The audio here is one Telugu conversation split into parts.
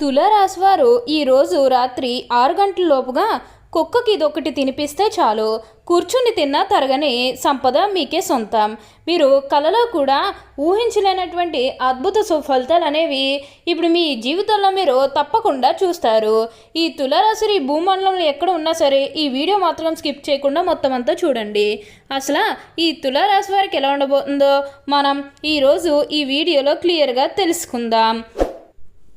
తులారాశివారు ఈరోజు రాత్రి ఆరు గంటల లోపుగా కుక్కకి ఇదొకటి తినిపిస్తే చాలు. కూర్చుని తిన్నా తరగని సంపద మీకే సొంతం. మీరు కలలో కూడా ఊహించలేనటువంటి అద్భుత సుఫలితాలు అనేవి ఇప్పుడు మీ జీవితంలో మీరు తప్పకుండా చూస్తారు. ఈ తులారాశి భూమండలంలో ఎక్కడ ఉన్నా సరే ఈ వీడియో మాత్రం స్కిప్ చేయకుండా మొత్తం అంతా చూడండి. అసలు ఈ తులారాశి వారికి ఎలా ఉండబోతుందో మనం ఈరోజు ఈ వీడియోలో క్లియర్గా తెలుసుకుందాం.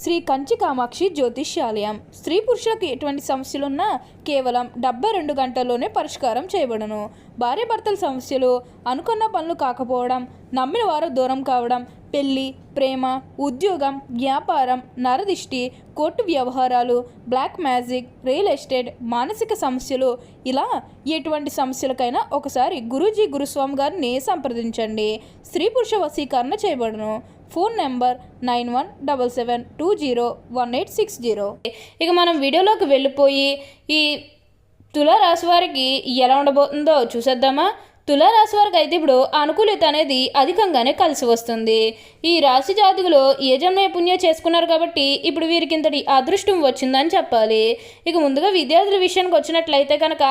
శ్రీ కంచి కామాక్షి జ్యోతిష్యాలయం. స్త్రీ పురుషులకు ఎటువంటి సమస్యలున్నా కేవలం డెబ్బై రెండు గంటల్లోనే పరిష్కారం చేయబడును. భార్యాభర్తల సమస్యలు అనుకున్న పనులు కాకపోవడం నమ్మిన వారు దూరం కావడం పెళ్ళి ప్రేమ ఉద్యోగం వ్యాపారం నరదిష్టి కోర్టు వ్యవహారాలు బ్లాక్ మ్యాజిక్ రియల్ ఎస్టేట్ మానసిక సమస్యలు ఇలా ఎటువంటి సమస్యలకైనా ఒకసారి గురూజీ గురుస్వామి గారిని సంప్రదించండి. స్త్రీ పురుష వశీకరణ చేయబడును. Phone number nine one double seven two zero one eight six zero. ఇక మనం వీడియోలోకి వెళ్ళిపోయి ఈ తులారాశి వారికి ఎలా ఉండబోతుందో చూసేద్దామా? తులారాశి వారికి అయితే ఇప్పుడు అనుకూలత అనేది అధికంగానే కలిసి వస్తుంది. ఈ రాశి జాతకులు ఏ జన్మ పుణ్యం చేసుకున్నారు కాబట్టి ఇప్పుడు వీరికి ఇంతటి అదృష్టం వచ్చిందని చెప్పాలి. ఇక ముందుగా విద్యార్థుల విషయానికి వచ్చినట్లయితే కనుక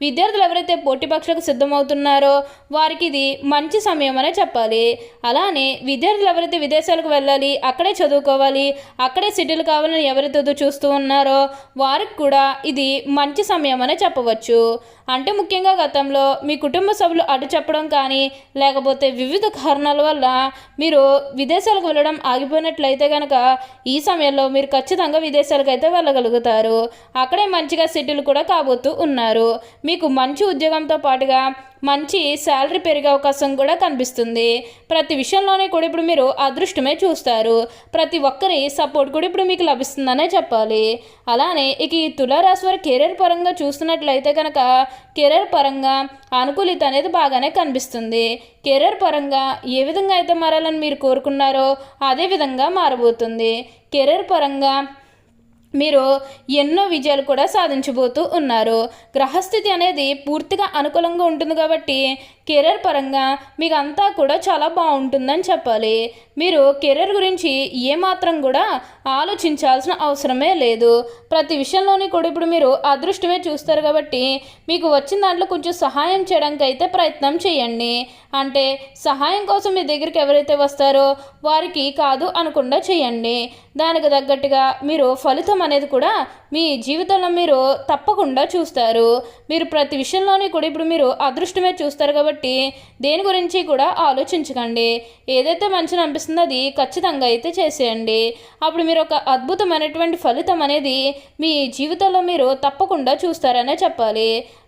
విద్యార్థులు ఎవరైతే పోటీ పరీక్షలకు సిద్ధమవుతున్నారో వారికి ఇది మంచి సమయం అనే చెప్పాలి. అలానే విద్యార్థులు ఎవరైతే విదేశాలకు వెళ్ళాలి అక్కడే చదువుకోవాలి అక్కడే సెటిల్ కావాలని ఎవరైతే చూస్తూ ఉన్నారో వారికి కూడా ఇది మంచి సమయం అనే చెప్పవచ్చు. అంటే ముఖ్యంగా గతంలో మీ కుటుంబ సభ్యులు అటు చెప్పడం కానీ లేకపోతే వివిధ కారణాల వల్ల మీరు విదేశాలకు వెళ్ళడం ఆగిపోయినట్లయితే కనుక ఈ సమయంలో మీరు ఖచ్చితంగా విదేశాలకు అయితే వెళ్ళగలుగుతారు. అక్కడే మంచిగా సెటిల్ కూడా కాబోతూ ఉన్నారు. మీకు మంచి ఉద్యోగంతో పాటుగా మంచి శాలరీ పెరిగే అవకాశం కూడా కనిపిస్తుంది. ప్రతి విషయంలోనే కూడా ఇప్పుడు మీరు అదృష్టమే చూస్తారు. ప్రతి ఒక్కరి సపోర్ట్ కూడా ఇప్పుడు మీకు లభిస్తుందనే చెప్పాలి. అలానే ఇక ఈ తులారాశి వారి కెరీర్ పరంగా చూస్తున్నట్లయితే కనుక కెరీర్ పరంగా అనుకూలిత అనేది బాగానే కనిపిస్తుంది. కెరీర్ పరంగా ఏ విధంగా అయితే మారాలని మీరు కోరుకున్నారో అదే విధంగా మారబోతుంది. కెరీర్ పరంగా మీరు ఎన్నో విజయాలు కూడా సాధించబోతూ ఉన్నారు. గ్రహస్థితి అనేది పూర్తిగా అనుకూలంగా ఉంటుంది కాబట్టి కెరీర్ పరంగా మీకు అంతా కూడా చాలా బాగుంటుందని చెప్పాలి. మీరు కెరీర్ గురించి ఏమాత్రం కూడా ఆలోచించాల్సిన అవసరమే లేదు. ప్రతి విషయంలోని కూడా ఇప్పుడు మీరు అదృష్టమే చూస్తారు కాబట్టి మీకు వచ్చిన దాంట్లో కొంచెం సహాయం చేయడానికి అయితే ప్రయత్నం చేయండి. అంటే సహాయం కోసం మీ దగ్గరికి ఎవరైతే వస్తారో వారికి కాదు అనకుండా చేయండి. దానికి తగ్గట్టుగా మీరు ఫలితం అనేది కూడా మీ జీవితంలో మీరు తప్పకుండా చూస్తారు. మీరు ప్రతి విషయంలోనే కూడా ఇప్పుడు మీరు అదృష్టమే చూస్తారు కాబట్టి దేని గురించి కూడా ఆలోచించకండి. ఏదైతే మంచిని అనిపిస్తుందో అది ఖచ్చితంగా అయితే చేసేయండి. అప్పుడు మీరు ఒక అద్భుతమైనటువంటి ఫలితం అనేది మీ జీవితంలో మీరు తప్పకుండా చూస్తారనే చెప్పాలి.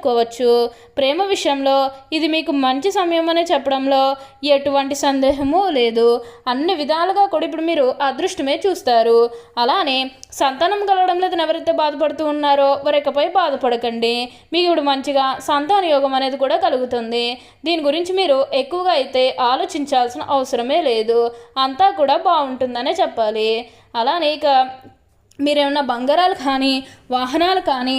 చెప్పుకోవచ్చు. ప్రేమ విషయంలో ఇది మీకు మంచి సమయం అనే చెప్పడంలో ఎటువంటి సందేహము లేదు. అన్ని విధాలుగా కూడా ఇప్పుడు మీరు అదృష్టమే చూస్తారు. అలానే సంతానం కలగడం లేదని ఎవరైతే బాధపడుతూ ఉన్నారో వారికపై బాధపడకండి. మీకు ఇప్పుడు మంచిగా సంతాన యోగం అనేది కూడా కలుగుతుంది. దీని గురించి మీరు ఎక్కువగా అయితే ఆలోచించాల్సిన అవసరమే లేదు. అంతా కూడా బాగుంటుందనే చెప్పాలి. అలానే ఇక మీరేమన్నా బంగారాలు కానీ వాహనాలు కానీ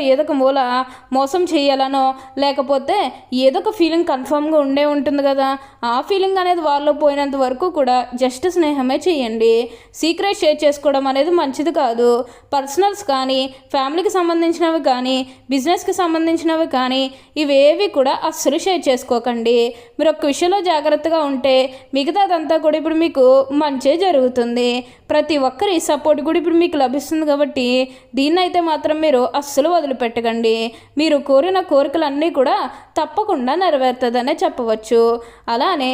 ఏదో ఒక మూల మోసం చేయాలనో లేకపోతే ఏదో ఒక ఫీలింగ్ కన్ఫామ్గా ఉండే ఉంటుంది కదా ఆ ఫీలింగ్ అనేది వారిలో పోయినంత వరకు కూడా జస్ట్ స్నేహమే చేయండి. సీక్రెట్ షేర్ చేసుకోవడం అనేది మంచిది కాదు. పర్సనల్స్ కానీ ఫ్యామిలీకి సంబంధించినవి కానీ బిజినెస్కి సంబంధించినవి కానీ ఇవేవి కూడా అస్సలు షేర్ చేసుకోకండి. మీరు ఒక విషయంలో జాగ్రత్తగా ఉంటే మిగతాదంతా కూడా ఇప్పుడు మీకు మంచే జరుగుతుంది. ప్రతి ఒక్కరి సపోర్ట్ కూడా ఇప్పుడు మీకు లభిస్తుంది కాబట్టి దీన్నైతే మాత్రం మీరు అస్సలు వదిలిపెట్టకండి. మీరు కోరిన కోరికలన్నీ కూడా తప్పకుండా నెరవేరుతుందనే చెప్పవచ్చు. అలానే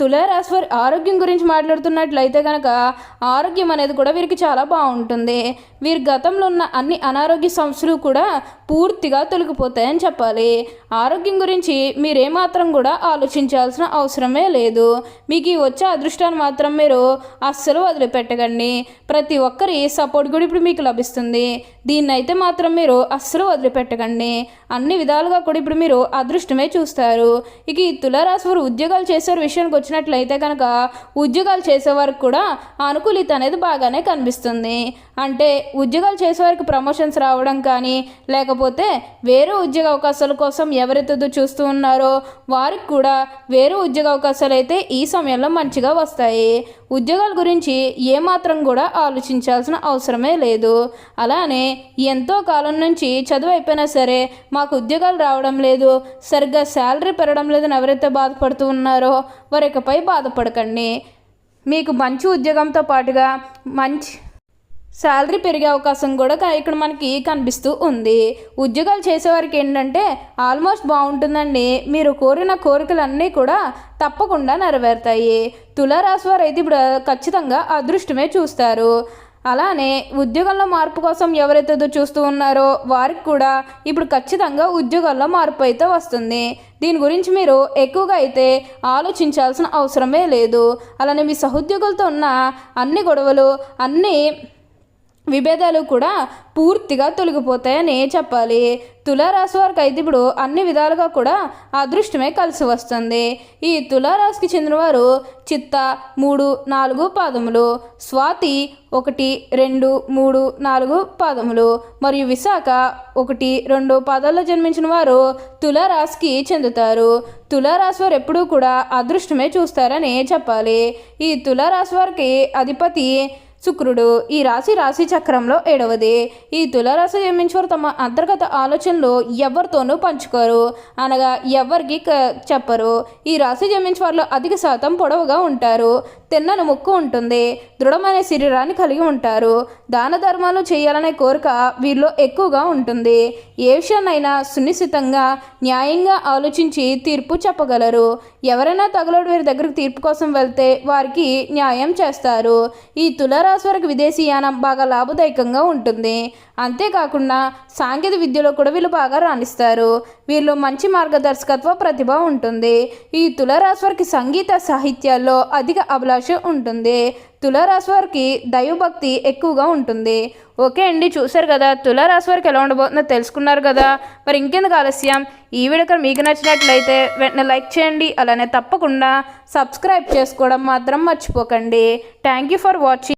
తులారాశి వారి ఆరోగ్యం గురించి మాట్లాడుతున్నట్లయితే కనుక ఆరోగ్యం అనేది కూడా వీరికి చాలా బాగుంటుంది. వీరి గతంలో ఉన్న అన్ని అనారోగ్య సమస్యలు కూడా పూర్తిగా తొలగిపోతాయని చెప్పాలి. ఆరోగ్యం గురించి మీరేమాత్రం కూడా ఆలోచించాల్సిన అవసరమే లేదు. మీకు ఈ వచ్చే అదృష్టాన్ని మాత్రం మీరు అస్సలు వదిలిపెట్టకండి. ప్రతి ఒక్కరి సపోర్ట్ కూడా ఇప్పుడు మీకు లభిస్తుంది. దీన్ని అయితే మాత్రం మీరు అస్సలు వదిలిపెట్టకండి. అన్ని విధాలుగా కూడా ఇప్పుడు మీరు అదృష్టమే చూస్తారు. ఇక ఈ తులారాశి వారు ఉద్యోగాలు చేసే విషయానికి వచ్చినట్లయితే కనుక ఉద్యోగాలు చేసేవారికి కూడా అనుకూలిత అనేది బాగానే కనిపిస్తుంది. అంటే ఉద్యోగాలు చేసేవారికి ప్రమోషన్స్ రావడం కానీ లేకపోతే వేరే ఉద్యోగ అవకాశాల కోసం ఎవరెత్తుతో చూస్తూ ఉన్నారో వారికి కూడా వేరే ఉద్యోగ అవకాశాలు అయితే ఈ సమయంలో మంచిగా వస్తాయి. ఉద్యోగాల గురించి ఏమాత్రం కూడా ఆలోచించాల్సిన అవసరమే లేదు. అలానే ఎంతో కాలం నుంచి చదువు అయిపోయినా సరే మాకు ఉద్యోగాలు రావడం లేదు. సరిగ్గా శాలరీ పెరగడం లేదని ఎవరైతే బాధపడుతూ ఉన్నారో వారి ఇకపై బాధపడకండి. మీకు మంచి ఉద్యోగంతో పాటుగా మంచి శాలరీ పెరిగే అవకాశం కూడా ఇక్కడ మనకి కనిపిస్తూ ఉంది. ఉద్యోగాలు చేసేవారికి ఏంటంటే ఆల్మోస్ట్ బాగుంటుందండి. మీరు కోరిన కోరికలన్నీ కూడా తప్పకుండా నెరవేరుతాయి. తులారాశి వారు అయితే ఇప్పుడు ఖచ్చితంగా అదృష్టమే చూస్తారు. అలానే ఉద్యోగంలో మార్పు కోసం ఎవరైతే చూస్తూ ఉన్నారో వారికి కూడా ఇప్పుడు ఖచ్చితంగా ఉద్యోగాల్లో మార్పు అయితే వస్తుంది. దీని గురించి మీరు ఎక్కువగా అయితే ఆలోచించాల్సిన అవసరమే లేదు. అలానే మీ సహోద్యోగులతో ఉన్న అన్ని గొడవలు అన్నీ విభేదాలు కూడా పూర్తిగా తొలగిపోతాయని చెప్పాలి. తులారాశి వారికి అయితే ఇప్పుడు అన్ని విధాలుగా కూడా అదృష్టమే కలిసి వస్తుంది. ఈ తులారాశికి చెందినవారు చిత్త మూడు నాలుగు పాదములు స్వాతి ఒకటి రెండు మూడు నాలుగు పాదములు మరియు విశాఖ ఒకటి రెండు పాదాల్లో జన్మించిన వారు తులారాశికి చెందుతారు. తులారాశి వారు ఎప్పుడూ కూడా అదృష్టమే చూస్తారని చెప్పాలి. ఈ తులారాశి వారికి అధిపతి శుక్రుడు ఈ రాశి రాశి చక్రంలో ఏడవది. ఈ తులారాశి జన్మించేవారు తమ అంతర్గత ఆలోచనలు ఎవరితోనూ పంచుకోరు. అనగా ఎవరికి క- చెప్పరు. ఈ రాశి జన్మించేవారిలో అధిక శాతం పొడవుగా ఉంటారు. తిన్నను ముక్కు ఉంటుంది. దృఢమైన శరీరాన్ని కలిగి ఉంటారు. దాన ధర్మాలు చేయాలనే కోరిక వీరిలో ఎక్కువగా ఉంటుంది. ఏ విషయాన్నైనా సునిశ్చితంగా న్యాయంగా ఆలోచించి తీర్పు చెప్పగలరు. ఎవరైనా తగలడు వీరి దగ్గరకు తీర్పు కోసం వెళ్తే వారికి న్యాయం చేస్తారు. ఈ తులారాశి వారికి విదేశీయానం బాగా లాభదాయకంగా ఉంటుంది. అంతేకాకుండా సాంకేతిక విద్యలో కూడా వీళ్ళు బాగా రాణిస్తారు. వీళ్ళు మంచి మార్గదర్శకత్వ ప్రతిభ ఉంటుంది. ఈ తులారాశి వారికి సంగీత సాహిత్యాల్లో అధిక అభిలాష ఉంటుంది. తులారాశి వారికి దైవభక్తి ఎక్కువగా ఉంటుంది. ఓకే అండి చూశారు కదా తులారాశి వారికి ఎలా ఉండబోతుందో తెలుసుకున్నారు కదా. మరి ఇంకెందుకు ఆలస్యం? ఈ వీడియో మీకు నచ్చినట్లయితే వెంటనే లైక్ చేయండి అలానే తప్పకుండా సబ్స్క్రైబ్ చేసుకోవడం మాత్రం మర్చిపోకండి. Thank you for watching